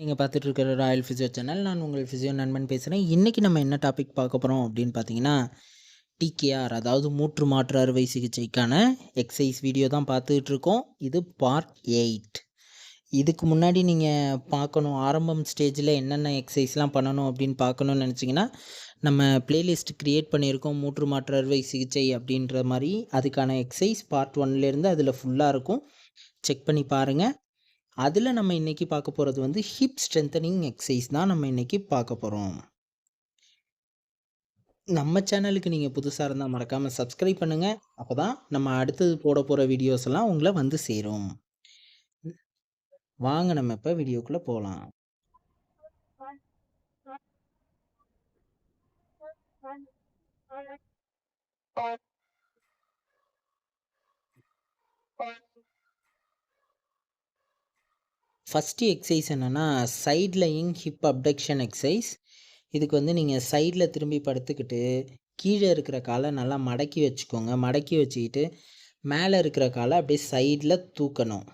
நீங்கள் பார்த்துட்டு இருக்கிற ராயல் ஃபிசியோ சேனல் நான் உங்கள் ஃபிசியோ நண்பன் பேசுகிறேன் இன்றைக்கி நம்ம என்ன டாபிக் பார்க்க போகிறோம் அப்படின்னு பார்த்தீங்கன்னா டிகேஆர் அதாவது மூற்று மாற்று அறுவை சிகிச்சைக்கான எக்ஸசைஸ் வீடியோ தான் பார்த்துட்டு இருக்கோம் இது பார்ட் எயிட் இதுக்கு முன்னாடி நீங்கள் பார்க்கணும் ஆரம்பம் ஸ்டேஜில் என்னென்ன எக்ஸசைஸ்லாம் பண்ணணும் அப்படின்னு பார்க்கணுன்னு நினச்சிங்கன்னா நம்ம பிளேலிஸ்ட் க்ரியேட் பண்ணியிருக்கோம் மூற்று மாற்று அறுவை சிகிச்சை அப்படின்ற மாதிரி. அதுக்கான எக்ஸசைஸ் பார்ட் ஒன்லேருந்து அதில் ஃபுல்லாக இருக்கும். செக் பண்ணி பாருங்கள் அதில் நம்ம இன்றைக்கி பார்க்க போகிறது வந்து ஹிப் ஸ்ட்ரென்தனிங் எக்ஸசைஸ் தான் நம்ம இன்றைக்கி பார்க்க போகிறோம் நம்ம சேனலுக்கு நீங்கள் புதுசாக இருந்தால் மறக்காமல் சப்ஸ்கிரைப் பண்ணுங்கள் அப்போ தான் நம்ம அடுத்தது போட போகிற வீடியோஸ் எல்லாம் உங்களை வந்து சேரும். வாங்க நம்ம இப்போ வீடியோக்குள்ளே போகலாம் ஃபஸ்ட்டு எக்ஸசைஸ் என்னென்னா side lying hip abduction exercise இதுக்கு வந்து நீங்கள் சைடில் திரும்பி படுத்துக்கிட்டு கீழே இருக்கிற காலை நல்லா மடக்கி வச்சுக்கோங்க. மடக்கி வச்சுக்கிட்டு மேலே இருக்கிற காலை அப்படியே சைடில் தூக்கணும்.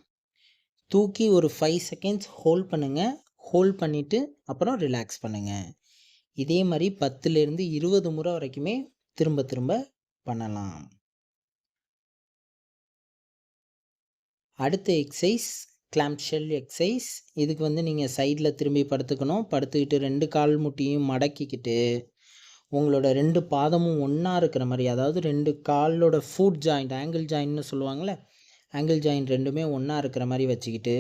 தூக்கி ஒரு ஃபைவ் செகண்ட்ஸ் ஹோல்ட் பண்ணுங்கள் ஹோல்ட் பண்ணிவிட்டு அப்புறம் ரிலாக்ஸ் பண்ணுங்கள் இதே மாதிரி பத்துலேருந்து இருபது முறை வரைக்குமே திரும்ப திரும்ப பண்ணலாம். அடுத்த எக்ஸசைஸ் கிளாம்ஷெல் எக்ஸசைஸ் இதுக்கு வந்து நீங்கள் சைடில் திரும்பி படுத்துக்கணும். படுத்துக்கிட்டு ரெண்டு கால் முட்டியும் மடக்கிக்கிட்டு உங்களோட ரெண்டு பாதமும் ஒன்றா இருக்கிற மாதிரி அதாவது ரெண்டு காலோட ஃபுட் ஜாயிண்ட் ஆங்கிள் ஜாயின்னு சொல்லுவாங்கள்ல ஆங்கிள் ஜாயிண்ட் ரெண்டுமே ஒன்றா இருக்கிற மாதிரி வச்சுக்கிட்டு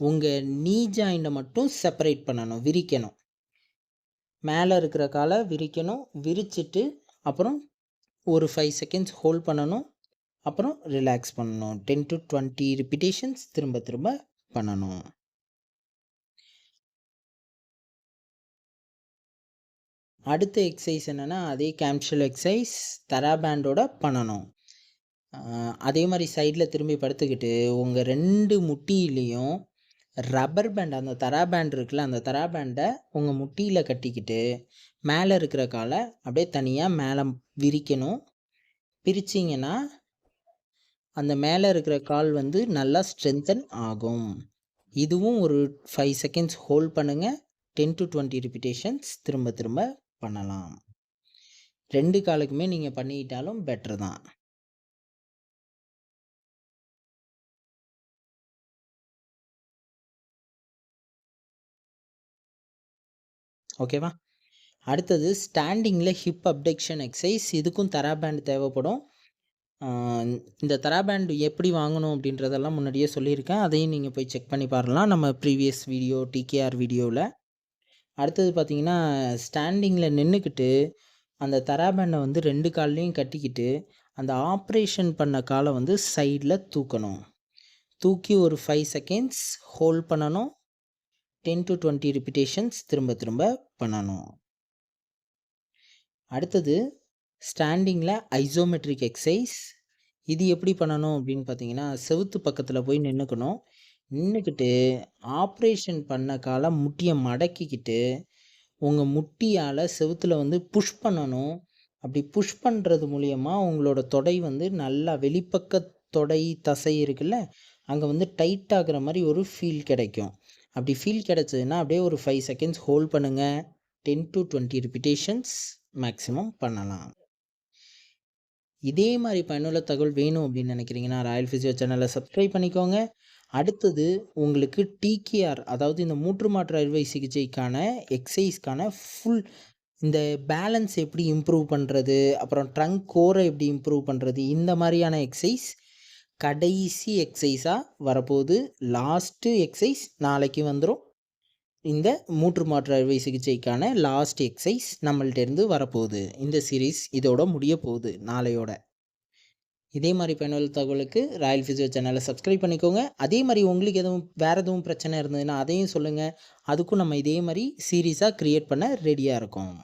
உங்கள் நீ ஜாயிண்டை மட்டும் செப்பரேட் பண்ணணும் விரிக்கணும். மேலே இருக்கிற காலை விரிக்கணும் விரிச்சிட்டு அப்புறம் ஒரு ஃபைவ் செகண்ட்ஸ் ஹோல்ட் பண்ணணும் அப்புறம் ரிலாக்ஸ் பண்ணணும். டென் டு டுவெண்ட்டி ரிப்பிட்டேஷன்ஸ் திரும்ப திரும்ப பண்ணணும். அடுத்த எக்ஸசைஸ் என்னென்னா அதே கேம்ஷல் எக்ஸசைஸ் தரா பேண்டோட பண்ணணும். அதே மாதிரி சைடில் திரும்பி படுத்துக்கிட்டு உங்கள் ரெண்டு முட்டியிலையும் ரப்பர் பேண்ட் அந்த தரா பேண்ட் இருக்குல்ல அந்த தரா பேண்டை உங்கள் முட்டியில் கட்டிக்கிட்டு மேலே இருக்கிற காலை அப்படியே தனியாக மேலே விரிக்கணும். பிரிச்சிங்கன்னா அந்த மேலே இருக்கிற கால் வந்து நல்லா ஸ்ட்ரென்தன் ஆகும். இதுவும் ஒரு ஃபைவ் செகண்ட்ஸ் ஹோல்ட் பண்ணுங்கள் டென் டு டுவெண்ட்டி ரிப்பிட்டேஷன்ஸ் திரும்ப திரும்ப பண்ணலாம். ரெண்டு காலுக்குமே நீங்கள் பண்ணிக்கிட்டாலும் பெட்ரு தான். ஓகேவா அடுத்தது ஸ்டாண்டிங்கில் ஹிப் அப்டெக்ஷன் எக்ஸசைஸ் இதுக்கும் தரா பேண்ட் தேவைப்படும். இந்த தராபேண்ட் எப்படி வாங்கணும் அப்படின்றதெல்லாம் முன்னாடியே சொல்லியிருக்கேன். அதையும் நீங்கள் போய் செக் பண்ணி பாருலாம் நம்ம ப்ரீவியஸ் வீடியோ டிகேஆர் வீடியோவில் அடுத்தது பார்த்திங்கன்னா ஸ்டாண்டிங்கில் நின்றுக்கிட்டு அந்த தரா பேண்டை வந்து ரெண்டு கால்லையும் கட்டிக்கிட்டு அந்த ஆப்ரேஷன் பண்ண காலை வந்து சைடில் தூக்கணும். தூக்கி ஒரு ஃபைவ் செகண்ட்ஸ் ஹோல்ட் பண்ணணும். டென் டு டுவெண்ட்டி ரிப்பிட்டேஷன்ஸ் திரும்ப திரும்ப பண்ணணும். அடுத்தது ஸ்டாண்டிங்கில் ஐசோமெட்ரிக் எக்ஸசைஸ் இது எப்படி பண்ணணும் அப்படின்னு பார்த்தீங்கன்னா செவுத்து பக்கத்தில் போய் நின்றுக்கணும் நின்றுக்கிட்டு ஆப்ரேஷன் பண்ண காலம் முட்டியை மடக்கிக்கிட்டு உங்கள் முட்டியால் செவுத்தில் வந்து புஷ் பண்ணணும். அப்படி புஷ் பண்ணுறது மூலியமாக உங்களோட தொடை வந்து நல்லா வெளிப்பக்க தொடை தசை இருக்குல்ல அங்கே வந்து டைட் ஆகிற மாதிரி ஒரு ஃபீல் கிடைக்கும். அப்படி ஃபீல் கிடச்சதுன்னா அப்படியே ஒரு ஃபைவ் செகண்ட்ஸ் ஹோல்ட் பண்ணுங்கள் ten to twenty repetitions maximum பண்ணலாம். இதே மாதிரி பயனுள்ள தகவல் வேணும் அப்படின்னு நினைக்கிறீங்கன்னா ராயல் ஃபிசியோ சேனலை சப்ஸ்கிரைப் பண்ணிக்கோங்க. அடுத்தது உங்களுக்கு டிகேஆர் அதாவது இந்த மூற்று மாற்று அறுவை சிகிச்சைக்கான எக்ஸசைஸ்க்கான ஃபுல் இந்த பேலன்ஸ் எப்படி இம்ப்ரூவ் பண்ணுறது அப்புறம் ட்ரங்க் கோரை எப்படி இம்ப்ரூவ் பண்ணுறது இந்த மாதிரியான எக்ஸசைஸ் கடைசி எக்ஸசைஸாக வரப்போகுது. லாஸ்ட்டு எக்ஸசைஸ் நாளைக்கு வந்துடும் இந்த மூற்று மாற்று அறுவை சிகிச்சைக்கான லாஸ்ட் எக்ஸசைஸ் நம்மள்டேருந்து வரப்போகுது. இந்த சீரீஸ் இதோட முடிய போகுது நாளையோட. இதே மாதிரி பயனுள்ள தகவலுக்கு ராயல் ஃபிசியோ சேனலை சப்ஸ்கிரைப் பண்ணிக்கோங்க. அதே மாதிரி உங்களுக்கு எதுவும் வேறு எதுவும் பிரச்சனை இருந்ததுன்னா அதையும் சொல்லுங்கள் அதுக்கும் நம்ம இதே மாதிரி சீரீஸாக க்ரியேட் பண்ண ரெடியாக இருக்கோம்.